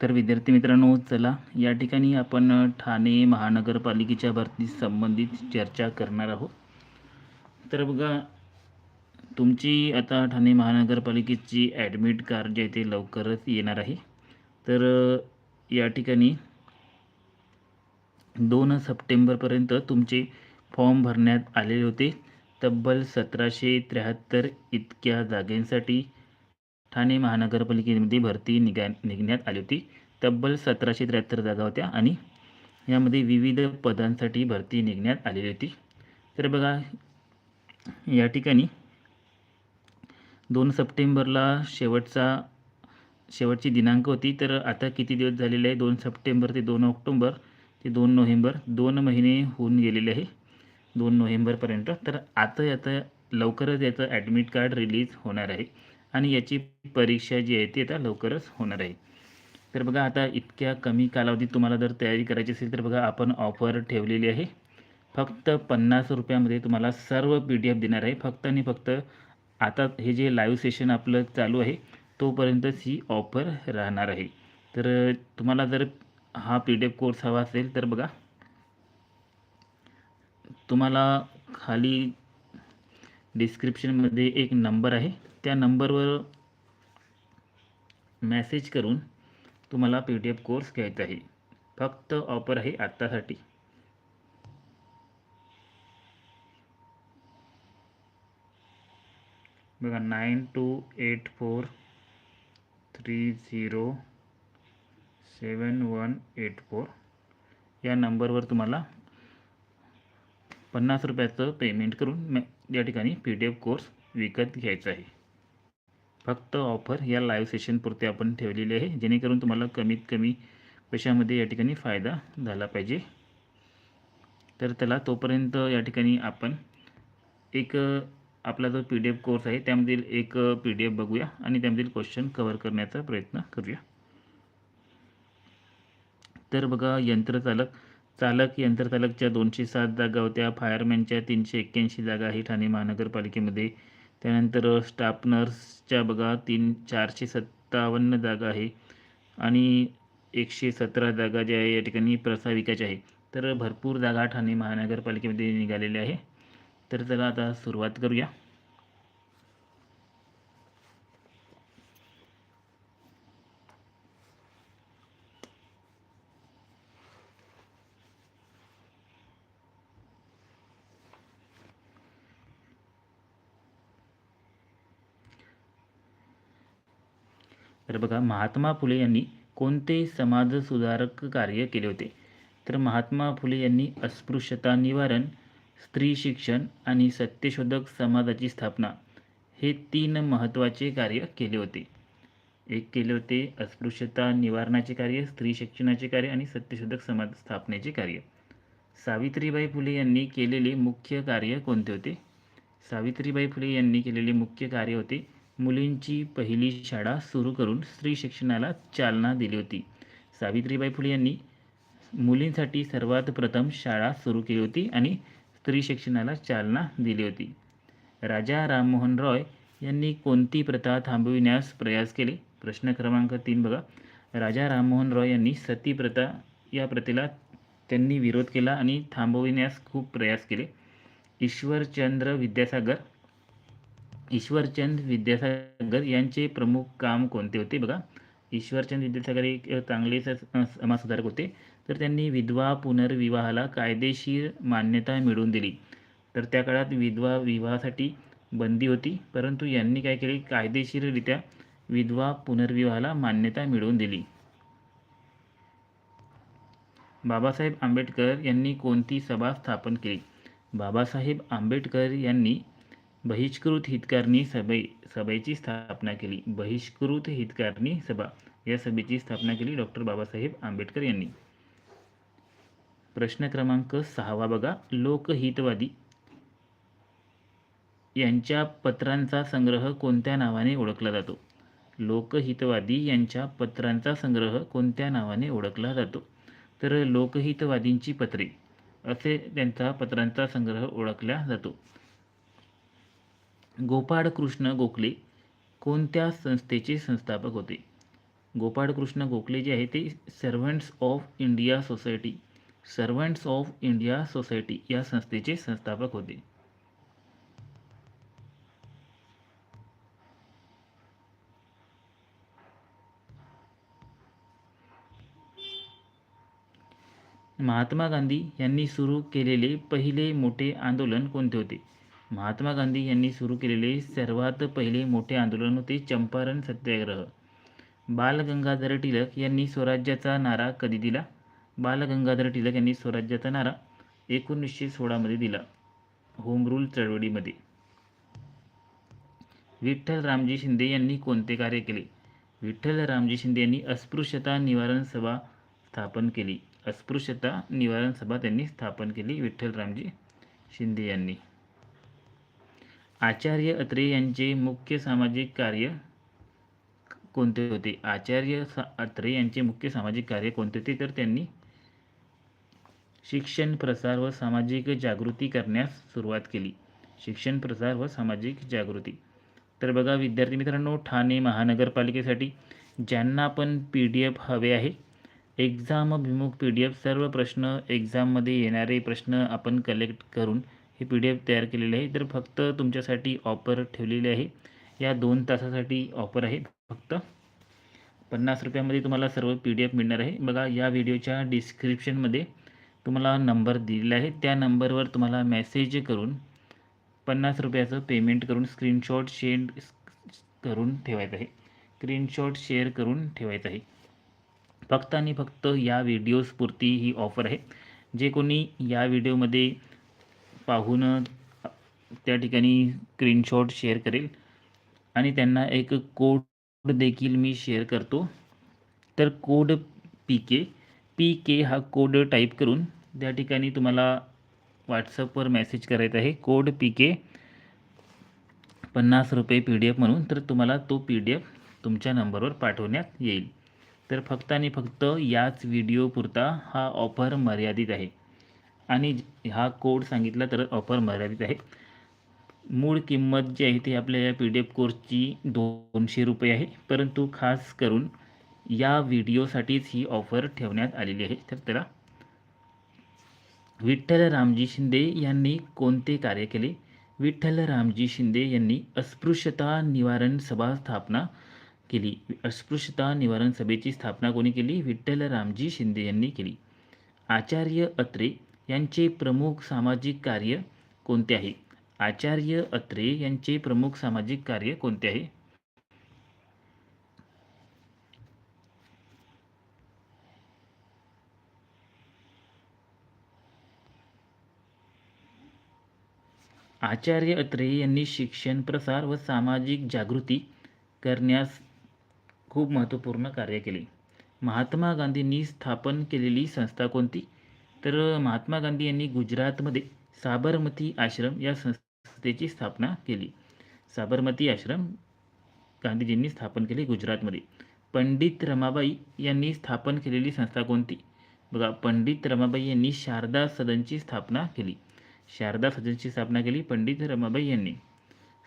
तर विद्यार्थी मित्रांनो चला या ठिकाणी आपण ठाणे महानगरपालिकेच्या भरती संबंधित चर्चा करणार आहोत. तर बघा तुमची आता ठाणे महानगरपालिकेची ॲडमिट कार्ड जे आहे ते लवकरच येणार आहे. तर या ठिकाणी दोन सप्टेंबरपर्यंत तुमचे फॉर्म भरण्यात आलेले होते. तब्बल सतराशे त्र्याहत्तर इतक्या जागेंसाठी ठाणे महानगरपालिकेमध्ये भरती निघा निघण्यात आली होती. तब्बल सतराशे त्र्याहत्तर जागा होत्या आणि यामध्ये विविध पदांसाठी भरती निघण्यात आलेली होती. तर बघा या ठिकाणी दोन सप्टेंबरला शेवटचा शेवटची दिनांक होती. तर आता किती दिवस झालेले आहे? दोन सप्टेंबर ते दोन ऑक्टोंबर ते दोन नोव्हेंबर. दोन महिने होऊन गेलेले आहे. दोन नोव्हेंबरपर्यंत. तर आता याचं लवकरच याचं ॲडमिट कार्ड रिलीज होणार आहे. आणि याची परीक्षा जी आहे ती आता लवकरच होणार आहे. तर बघा आता इतक्या कमी कालावधीत तुम्हाला जर तयारी करायची असेल तर बघा आपण ऑफर ठेवलेली आहे. फक्त पन्नास रुपयामध्ये तुम्हाला सर्व पी डी एफ देणार आहे. फक्त आणि फक्त आता हे जे लाईव्ह सेशन आपलं चालू आहे तोपर्यंतच ही ऑफर राहणार आहे. तर तुम्हाला जर हा पी डी एफ कोर्स हवा असेल तर बघा तुम्हाला खाली डिस्क्रिप्शनमध्ये एक नंबर आहे. त्या नंबरवर मेसेज करून तुम्हाला पी डी एफ कोर्स घ्यायचा आहे. फक्त ऑफर आहे आत्तासाठी. बघा nine two eight four three zero seven one eight four या नंबरवर तुम्हाला पन्नास रुपयाचं पेमेंट करून मे या ठिकाणी पी डी एफ कोर्स विकत घ्यायचा आहे. फक्त ऑफर या लाईव्ह सेशनपुरते आपण ठेवलेली आहे. जेणेकरून तुम्हाला कमीत कमी पैशामध्ये या ठिकाणी फायदा झाला पाहिजे. तर त्याला तोपर्यंत या ठिकाणी आपण एक आपला जो पी डी एफ कोर्स आहे त्यामधील एक पी डी एफ बघूया आणि त्यामधील क्वेश्चन कवर करण्याचा प्रयत्न करूया. तर बघा यंत्रचालक चालक यंत्रचालकच्या दोनशे सात जागा होत्या. फायरमॅनच्या तीनशे एक्क्याऐंशी जागा ही ठाणे महानगरपालिकेमध्ये त्यानंतर स्टाफ नर्सच्या बघा तीन चारशे सत्तावन्न जागा आहे आणि एकशे सतरा जागा ज्या आहे या ठिकाणी प्रसाविकाच्या आहे. तर भरपूर जागा ठाणे महानगरपालिकेमध्ये निघालेल्या आहे. तर चला आता सुरुवात करूया. तर बघा महात्मा फुले यांनी कोणते समाजसुधारक कार्य केले होते? तर महात्मा फुले यांनी अस्पृश्यता निवारण स्त्री शिक्षण आणि सत्यशोधक समाजाची स्थापना हे तीन महत्त्वाचे कार्य केले होते. एक केले होते अस्पृश्यता निवारणाचे कार्य स्त्री शिक्षणाचे कार्य आणि सत्यशोधक समाज स्थापनेचे कार्य. सावित्रीबाई फुले यांनी केलेले मुख्य कार्य कोणते होते? सावित्रीबाई फुले यांनी केलेले मुख्य कार्य होते मुलींची पहिली शाळा सुरू करून स्त्री शिक्षणाला चालना दिली होती. सावित्रीबाई फुले यांनी मुलींसाठी सर्वात प्रथम शाळा सुरू केली होती आणि स्त्री शिक्षणाला चालना दिली होती. राजा राममोहन रॉय यांनी कोणती प्रथा थांबविण्यास प्रयास केले? प्रश्न क्रमांक तीन बघा. राजा राममोहन रॉय यांनी सती प्रथा या प्रथेला त्यांनी विरोध केला आणि थांबविण्यास खूप प्रयास केले. ईश्वरचंद्र विद्यासागर ईश्वरचंद विद्यासागर यांचे प्रमुख काम कोणते होते? बघा ईश्वरचंद विद्यासागर एक चांगले स- समाजसुधारक होते. तर त्यांनी विधवा पुनर्विवाहाला कायदेशीर मान्यता मिळवून दिली. तर त्या काळात विधवा विवाहासाठी बंदी होती. परंतु यांनी काय केले? कायदेशीररित्या विधवा पुनर्विवाहाला मान्यता मिळवून दिली. बाबासाहेब आंबेडकर यांनी कोणती सभा स्थापन केली? बाबासाहेब आंबेडकर यांनी बहिष्कृत हितकारणी सभे सभेची स्थापना केली. बहिष्कृत हितकारणी सभा या सभेची स्थापना केली डॉक्टर बाबासाहेब आंबेडकर यांनी. प्रश्न क्रमांक सहावा बघा. लोकहितवादी यांच्या पत्रांचा संग्रह कोणत्या नावाने ओळखला जातो? लोकहितवादी यांच्या पत्रांचा संग्रह कोणत्या नावाने ओळखला जातो? तर लोकहितवादींची पत्रे असे त्यांचा पत्रांचा संग्रह ओळखला जातो. गोपाळ कृष्ण गोखले कोणत्या संस्थेचे संस्थापक होते? गोपाळकृष्ण गोखले जे आहे ते servants of India society servants of India society या संस्थेचे संस्थापक होते. महात्मा गांधी यांनी सुरू केलेले पहिले मोठे आंदोलन कोणते होते? महात्मा गांधी यांनी सुरू केलेले सर्वात पहिले मोठे आंदोलन होते चंपारण सत्याग्रह. बाल गंगाधर टिळक यांनी स्वराज्याचा नारा कधी दिला? बाल गंगाधर टिळक यांनी स्वराज्याचा नारा एकोणीसशे सोळामध्ये दिला. होम रूल चळवळीमध्ये. विठ्ठल रामजी शिंदे यांनी कोणते कार्य केले? विठ्ठल रामजी शिंदे यांनी अस्पृश्यता निवारण सभा स्थापन केली. अस्पृश्यता निवारण सभा त्यांनी स्थापन केली विठ्ठल रामजी शिंदे यांनी. आचार्य अत्रे यांचे मुख्य सामाजिक कार्य कोणते होते? आचार्य अत्रे यांचे मुख्य सामाजिक कार्य कोणते होते? तर त्यांनी शिक्षण प्रसार व सामाजिक जागृती करण्यास सुरुवात केली. शिक्षण प्रसार व सामाजिक जागृती. तर बघा विद्यार्थी मित्रांनो ठाणे महानगरपालिकेसाठी ज्यांना पण पी डी एफ हवे आहे एक्झाम अभिमुख पी डी एफ सर्व प्रश्न एक्झाममध्ये येणारे प्रश्न आपण कलेक्ट करून हे पी डी एफ तयार केलेले आहे. तर फक्त तुमच्यासाठी ऑफर ठेवलेली आहे. या दोन तासासाठी ऑफर आहे फक्त. पन्नास रुपयामध्ये तुम्हाला सर्व पी डी एफ मिळणार आहे. बघा या व्हिडिओच्या डिस्क्रिप्शनमध्ये तुम्हाला नंबर दिलेला आहे. त्या नंबरवर तुम्हाला मेसेज करून पन्नास रुपयाचं पेमेंट करून स्क्रीनशॉट शेअर करून ठेवायचं आहे. स्क्रीनशॉट शेअर करून ठेवायचं आहे. फक्त आणि फक्त या व्हिडिओजपुरती ही ऑफर आहे. जे कोणी या व्हिडिओमध्ये पाहून त्या ठिकाणी स्क्रीनशॉट शेअर करेल. आणि त्यांना एक कोड देखील मी शेअर करतो. तर code P K P K हा कोड टाईप करून त्या ठिकाणी तुम्हाला व्हॉट्सअपवर मेसेज करायचा आहे. कोड पी के पन्नास रुपये पी डी एफ म्हणून तर तुम्हाला तो पी डी एफ तुमच्या नंबरवर पाठवण्यात येईल. तर फक्त आणि फक्त याच व्हिडिओपुरता हा ऑफर मर्यादित आहे. आणि हा कोड सांगितला तर ऑफर मर्यादित आहे. मूळ किंमत जी आहे ती आपल्या या पी डी एफ कोर्सची दोनशे रुपये आहे. परंतु खास करून या व्हिडिओसाठीच ही ऑफर ठेवण्यात आलेली आहे. तर त्याला विठ्ठल रामजी शिंदे यांनी कोणते कार्य केले? विठ्ठल रामजी शिंदे यांनी अस्पृश्यता निवारण सभा स्थापना केली. अस्पृश्यता निवारण सभेची स्थापना कोणी केली? विठ्ठल रामजी शिंदे यांनी केली. आचार्य अत्रे यांचे प्रमुख सामाजिक कार्य कोणते आहे? आचार्य अत्रे यांचे प्रमुख सामाजिक कार्य कोणते आहे? आचार्य अत्रे यांनी शिक्षण प्रसार व सामाजिक जागृती करण्यास खूप महत्त्वपूर्ण कार्य केले. महात्मा गांधींनी स्थापन केलेली संस्था कोणती? तर महात्मा गांधी यांनी गुजरातमध्ये साबरमती आश्रम या संस्थेची स्थापना केली. साबरमती आश्रम गांधीजींनी स्थापन केली गुजरातमध्ये. पंडित रमाबाई यांनी स्थापन केलेली संस्था कोणती? बघा पंडित रमाबाई यांनी शारदा सदनची स्थापना केली. शारदा सदनची स्थापना केली पंडित रमाबाई यांनी.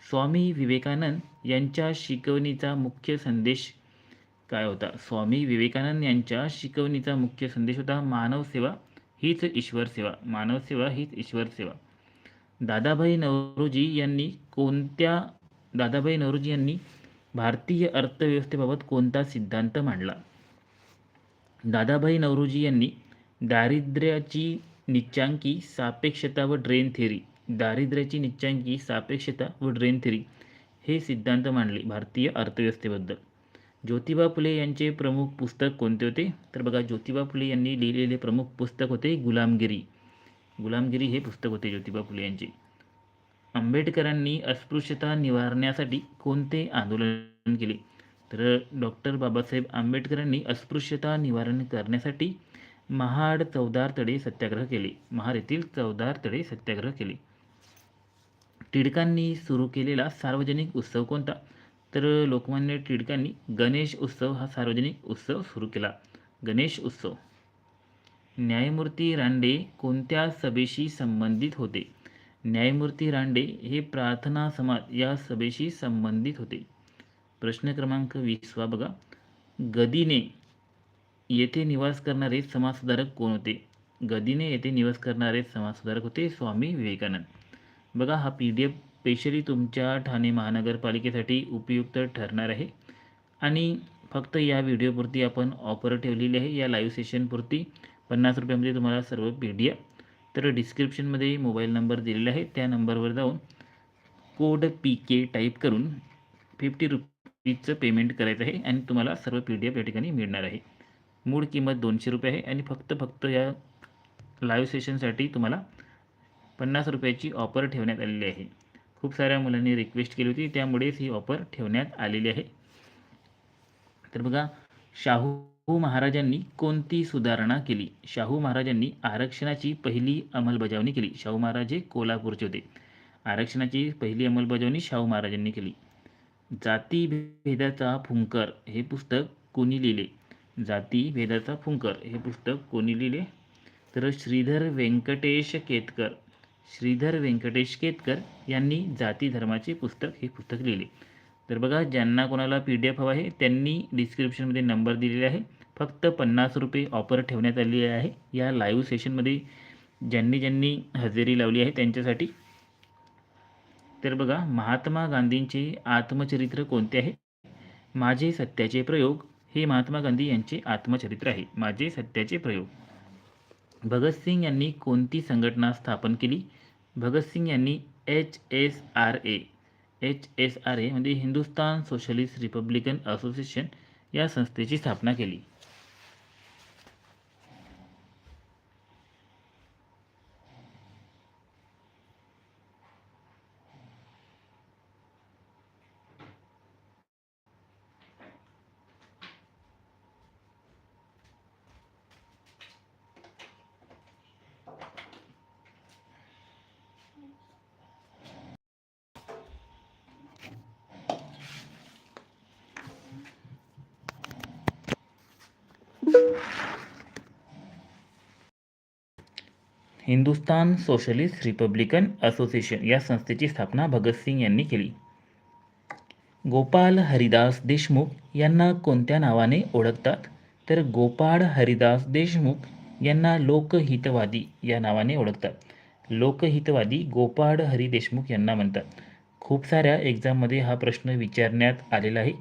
स्वामी विवेकानंद यांच्या शिकवणीचा मुख्य संदेश काय होता? स्वामी विवेकानंद यांच्या शिकवणीचा मुख्य संदेश होता मानव सेवा हीच ईश्वर सेवा मानव सेवा हीच ईश्वर सेवा. दादाभाई नवरोजी यांनी कोणत्या दादाभाई नवरोजी यांनी भारतीय अर्थव्यवस्थेबाबत कोणता सिद्धांत मांडला? दादाभाई नवरोजी यांनी दारिद्र्याची निच्चांकी सापेक्षता व ड्रेन थेरी दारिद्र्याची निच्चांकी सापेक्षता व ड्रेन थेरी हे सिद्धांत मांडले भारतीय अर्थव्यवस्थेबद्दल. ज्योतिबा फुले यांचे प्रमुख पुस्तक कोणते होते? तर बघा ज्योतिबा फुले यांनी लिहिलेले प्रमुख पुस्तक होते गुलामगिरी. गुलामगिरी हे पुस्तक होते ज्योतिबा फुले यांचे. आंबेडकरांनी अस्पृश्यता निवारण्यासाठी कोणते आंदोलन केले? तर डॉक्टर बाबासाहेब आंबेडकरांनी अस्पृश्यता निवारण करण्यासाठी महाड चौदार तडे सत्याग्रह केले. महाड येथील चौदार तडे सत्याग्रह केले. टिळकांनी सुरू केलेला सार्वजनिक उत्सव कोणता? तर लोकमान्य टिळकांनी गणेश उत्सव हा सार्वजनिक उत्सव सुरू केला. गणेश उत्सव. न्यायमूर्ती रांडे कोणत्या सभेशी संबंधित होते? न्यायमूर्ती रांडे हे प्रार्थना समाज या सभेशी संबंधित होते. प्रश्न क्रमांक वीसवा बघा. गदीने येथे निवास करणारे समाजसुधारक कोण होते? गदिने येथे निवास करणारे समाजसुधारक होते स्वामी विवेकानंद. बघा हा पी डी एफ स्पेशली तुमच्या ठाणे महानगरपालिकेसाठी उपयुक्त ठरणार आहे. आणि फक्त या व्हिडिओपुरती आपण ऑफर ठेवलेली आहे. या लाईव्ह सेशनपुरती पन्नास रुपयामध्ये तुम्हाला सर्व पी डी एफ तर डिस्क्रिप्शनमध्ये मोबाईल नंबर दिलेला आहे. त्या नंबरवर जाऊन कोड पी के टाईप करून फिफ्टी रुपीजचं पेमेंट करायचं आहे आणि तुम्हाला सर्व पी डी एफ या ठिकाणी मिळणार आहे. मूळ किंमत दोनशे रुपये आहे आणि फक्त फक्त या लाईव्ह सेशनसाठी तुम्हाला पन्नास रुपयाची ऑफर ठेवण्यात आलेली आहे. खूप साऱ्या मुलांनी रिक्वेस्ट केली होती. त्यामुळेच ही ऑफर ठेवण्यात आलेली आहे. तर बघा शाहू महाराजांनी कोणती सुधारणा केली? शाहू महाराजांनी आरक्षणाची पहिली अंमलबजावणी केली. शाहू महाराज हे कोल्हापूरचे होते. आरक्षणाची पहिली अंमलबजावणी शाहू महाराजांनी केली. जातीभेदाचा फुंकर हे पुस्तक कोणी लिहिले? जातीभेदाचा फुंकर हे पुस्तक कोणी लिहिले? तर श्रीधर व्यंकटेश केतकर. श्रीधर व्यंकटेश केतकर यांनी जाती धर्माचे पुस्तक हे पुस्तक लिहिले. तर बघा ज्यांना कोणाला पी डी एफ हवा आहे त्यांनी डिस्क्रिप्शनमध्ये नंबर दिलेला आहे. फक्त पन्नास रुपये ऑफर ठेवण्यात आली आहे. या लाईव्ह सेशनमध्ये ज्यांनी ज्यांनी हजेरी लावली आहे त्यांच्यासाठी. तर बघा महात्मा गांधींचे आत्मचरित्र कोणते आहे? माझे सत्याचे प्रयोग हे महात्मा गांधी यांचे आत्मचरित्र आहे. माझे सत्याचे प्रयोग. भगतसिंग यांनी कोणती संघटना स्थापन केली? भगतसिंग यांनी H S R A H S R A म्हणजे हिंदुस्तान सोशलिस्ट रिपब्लिकन असोसिएशन या संस्थेची स्थापना केली. हिंदुस्तान सोशलिस्ट रिपब्लिकन असोसिएशन या संस्थेची स्थापना भगतसिंग यांनी केली. गोपाल हरिदास देशमुख यांना कोणत्या नावाने ओळखतात? तर गोपाळ हरिदास देशमुख यांना लोकहितवादी या नावाने ओळखतात. लोकहितवादी गोपाळ हरी देशमुख यांना म्हणतात. खूप साऱ्या एक्झाममध्ये हा प्रश्न विचारण्यात आलेला आहे.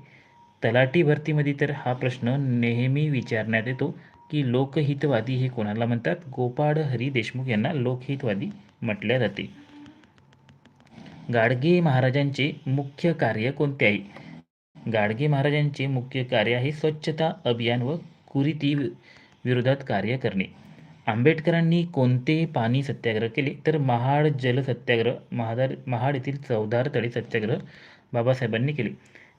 तलाठी भरतीमध्ये तर हा प्रश्न नेहमी विचारण्यात येतो. की लोकहितवादी हे कोणाला म्हणतात? गोपाळ हरी देशमुख यांना लोकहितवादी म्हटल्या जाते. गाडगे महाराजांचे मुख्य कार्य कोणते आहे? गाडगे महाराजांचे मुख्य कार्य आहे स्वच्छता अभियान व कुरीती विरोधात कार्य करणे. आंबेडकरांनी कोणते पाणी सत्याग्रह केले? तर महाड जल सत्याग्रह महादार महाड येथील चौदार तळे सत्याग्रह बाबासाहेबांनी केले.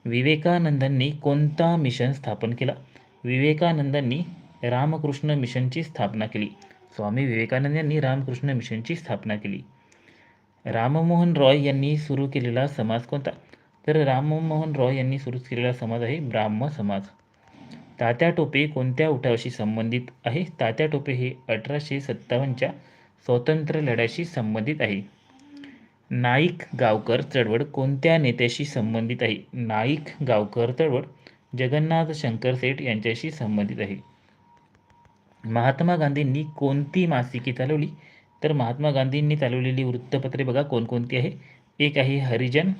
विवेकानंदांनी कोणता मिशन स्थापन केला? विवेकानंदांनी रामकृष्ण मिशनची स्थापना केली. स्वामी विवेकानंद यांनी रामकृष्ण मिशनची स्थापना केली. राममोहन रॉय यांनी सुरू केलेला समाज कोणता? तर राममोहन रॉय यांनी सुरू केलेला समाज आहे ब्राह्म समाज. तात्या टोपे कोणत्या उठावाशी संबंधित आहे? तात्या टोपे हे अठराशे सत्तावन्नच्या स्वातंत्र्य लढ्याशी संबंधित आहे. नाईक गावकर चळवळ कोणत्या नेत्याशी संबंधित आहे? नाईक गावकर चळवळ जगन्नाथ शंकर सेठ यांच्याशी संबंधित आहे. महात्मा गांधींनी कोणती मासिके चालवली? तर महात्मा गांधींनी चालवलेली वृत्तपत्रे बघा कोणकोणती आहे? एक आहे हरिजन.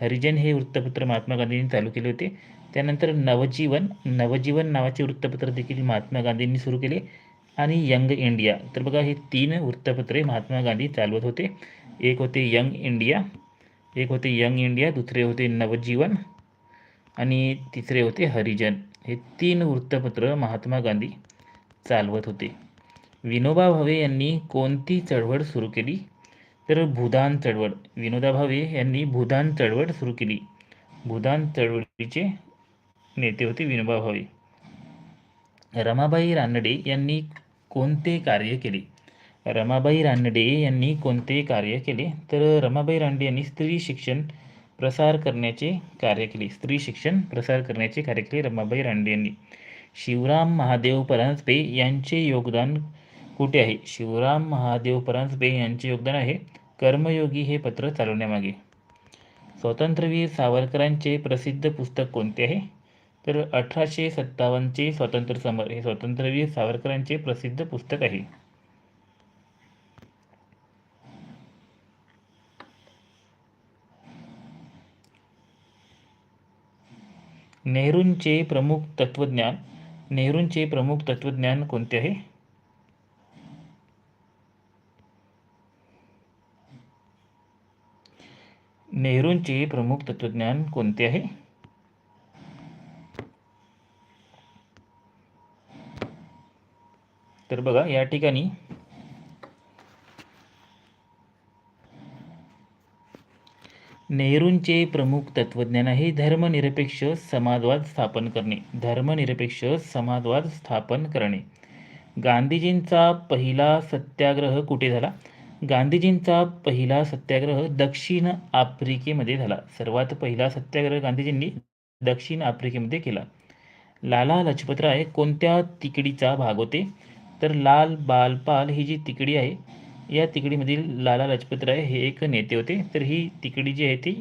हरिजन हे वृत्तपत्र महात्मा गांधींनी चालू केले होते. त्यानंतर नवजीवन. नवजीवन नावाचे वृत्तपत्र देखील महात्मा गांधींनी सुरू केले. आणि यंग इंडिया. तर बघा हे तीन वृत्तपत्रे महात्मा गांधी चालवत होते. एक होते यंग इंडिया. एक होते यंग इंडिया दुसरे होते नवजीवन. आणि तिसरे होते हरिजन. हे तीन वृत्तपत्र महात्मा गांधी चालवत होते. विनोबा भावे यांनी कोणती चळवळ सुरू केली? तर भूदान चळवळ. विनोदा भावे यांनी भूदान चळवळ सुरू केली. भूदान चळवळीचे नेते होते विनोबा भावे. रमाबाई रानडे यांनी कोणते कार्य केले? रमाबाई रानडे यांनी कोणते कार्य केले? तर रमाबाई रानडे यांनी स्त्री शिक्षण प्रसार करण्याचे कार्य केले. स्त्री शिक्षण प्रसार करण्याचे कार्य केले रमाबाई रानडे यांनी. शिवराम महादेव परांजपे यांचे योगदान कुठे आहे? शिवराम महादेव परांजपे यांचे योगदान आहे कर्मयोगी हे पत्र चालवण्यामागे. स्वातंत्र्यवीर सावरकरांचे प्रसिद्ध पुस्तक कोणते आहे? तर अठराशे सत्तावन्नचे स्वातंत्र्य समर हे स्वातंत्र्यवीर सावरकरांचे प्रसिद्ध पुस्तक आहे. नेहरूंचे प्रमुख तत्वज्ञान नेहरूंचे प्रमुख तत्वज्ञान कोणते आहे? नेहरूंचे प्रमुख तत्वज्ञान कोणते आहे? तर बघा या ठिकाणी नेहरूंचे प्रमुख तत्वज्ञान आहे धर्मनिरपेक्ष समाजवाद स्थापन करणे. धर्मनिरपेक्ष समाजवाद स्थापन करणे. गांधीजींचा पहिला सत्याग्रह कुठे झाला? गांधीजींचा पहिला सत्याग्रह दक्षिण आफ्रिकेमध्ये झाला. सर्वात पहिला सत्याग्रह गांधीजींनी दक्षिण आफ्रिकेमध्ये केला. लाला लजपतराय कोणत्या तिकडीचा भाग होते? तर लाल बालपाल ही जी तिकडी आहे या तिकडीमधील लाला लजपतराय हे एक नेते होते. तर ही तिकडी जी आहे ती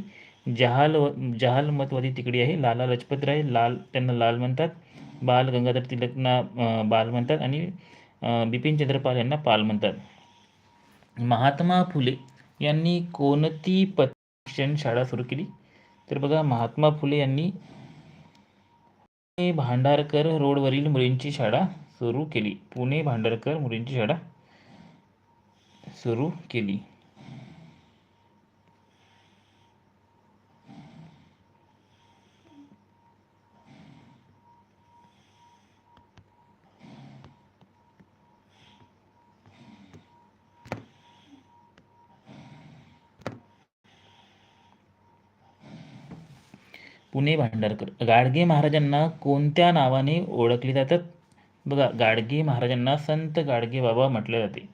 जहाल जहाल मतवादी तिकडी आहे. लाला लजपतराय लाल त्यांना लाल म्हणतात. बाल गंगाधर तिलकना बाल म्हणतात आणि बिपिन बिपिनचंद्र पाल यांना पाल म्हणतात. महात्मा फुले यांनी कोणती शिक्षण शाळा सुरू केली? तर बघा महात्मा फुले यांनी पुणे भांडारकर रोडवरील मुलींची शाळा सुरू केली. पुणे भांडारकर मुलींची शाळा. सुरू केली. पुणे भांडारकर. गाडगे महाराजांना कोणत्या नावाने ओळखले जातात? बघा गाडगे महाराजांना संत गाडगे बाबा म्हटले जाते.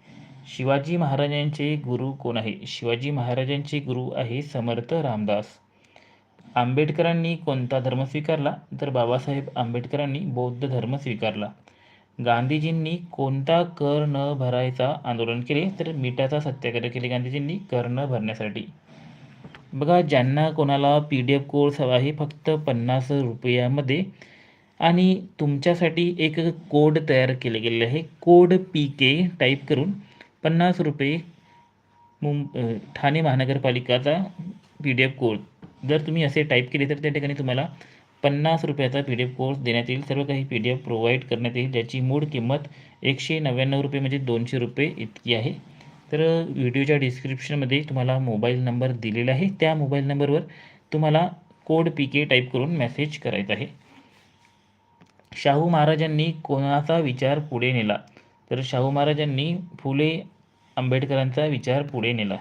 शिवाजी महाराजांचे गुरु कोण आहे? शिवाजी महाराजांचे गुरु आहे समर्थ रामदास. आंबेडकरांनी कोणता धर्म स्वीकारला? तर बाबासाहेब आंबेडकरांनी बौद्ध धर्म स्वीकारला. गांधीजींनी कोणता कर न भरायचा आंदोलन केले? तर मिठाचा सत्याग्रह केले गांधीजींनी कर न भरण्यासाठी. बघा ज्यांना कोणाला पी डी एफ कोर्स हवा आहे फक्त पन्नास रुपयामध्ये. आणि तुमच्यासाठी एक कोड तयार केले गेले आहे. कोड पी के टाईप करून. पन्नास रुपये मुं ठाणे महानगरपालिकाचा पी डी एफ कोर्स जर तुम्ही असे टाईप केले तर त्या ठिकाणी तुम्हाला पन्नास रुपयाचा पी डी एफ कोर्स देण्यात येईल. सर्व काही पी डी एफ प्रोव्हाइड करण्यात येईल. ज्याची मूळ किंमत एकशे नव्याण्णव रुपये म्हणजे दोनशे रुपये इतकी आहे. तर व्हिडिओच्या डिस्क्रिप्शनमध्ये तुम्हाला मोबाईल नंबर दिलेला आहे. त्या मोबाईल नंबरवर तुम्हाला कोड पी के टाईप करून मेसेज करायचा आहे. शाहू महाराजांनी कोणाचा विचार पुढे नेला? तर शाहू महाराजांनी फुले आंबेडकरांचा विचार पुढे नेला.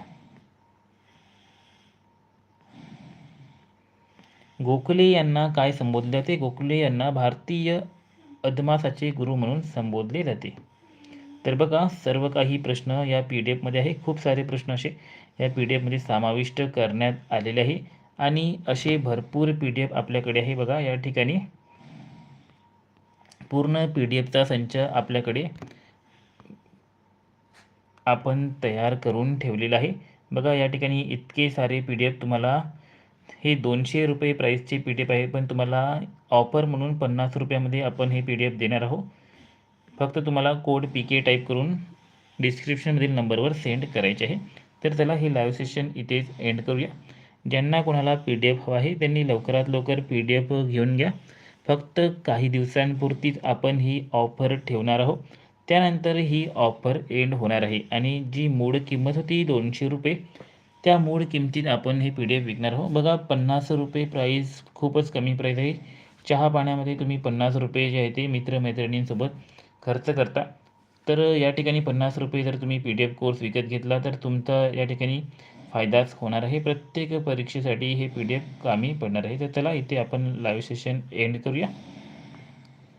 गोखले यांना काय संबोधले जाते? गोखले यांना भारतीय अदमासाचे गुरु म्हणून संबोधले जाते. तर बघा सर्व काही प्रश्न या पी डी एफमध्ये आहे. खूप सारे प्रश्न असे या पी डी एफमध्ये समाविष्ट करण्यात आलेले आहे. आणि असे भरपूर पी डी एफ आपल्याकडे आहे बघा या ठिकाणी. पूर्ण पी डी एफचा संच आपल्याकडे आपण तयार करून ठेवलेला आहे. बघा या ठिकाणी इतके सारे पी डी एफ तुम्हाला हे दोनशे रुपये प्राईसचे पी डी एफ आहे. पण तुम्हाला ऑफर म्हणून पन्नास रुपयामध्ये आपण हे पी डी एफ देणार आहोत. फक्त तुम्हाला कोड पी के टाईप करून डिस्क्रिप्शनमधील नंबरवर सेंड करायचे आहे. तर चला हे लाईव्ह सेशन इथेच एंड करूया. ज्यांना कोणाला पी डी एफ हवा आहे त्यांनी लवकरात लवकर पी डी एफ घेऊन घ्या. फक्त काही दिवसांपुरतीच आपण ही ऑफर ठेवणार आहोत. त्यानंतर ही ऑफर एंड होणार आहे. आणि जी मूळ किंमत होती दोनशे रुपये त्या मूळ किमतीत आपण हे पी डी एफ विकणार आहोत. बघा पन्नास रुपये प्राईस खूपच कमी प्राईस आहे. चहा पाण्यामध्ये तुम्ही पन्नास रुपये जे आहे ते मित्रमैत्रिणींसोबत खर्च करता. तर या ठिकाणी पन्नास रुपये जर तुम्ही पी डी एफ कोर्स विकत घेतला तर तुमचा या ठिकाणी फायदाच होणार आहे. प्रत्येक परीक्षेसाठी हे पी डी एफ कामी पडणार आहे. तर चला इथे आपण लाईव्ह सेशन एंड करूया.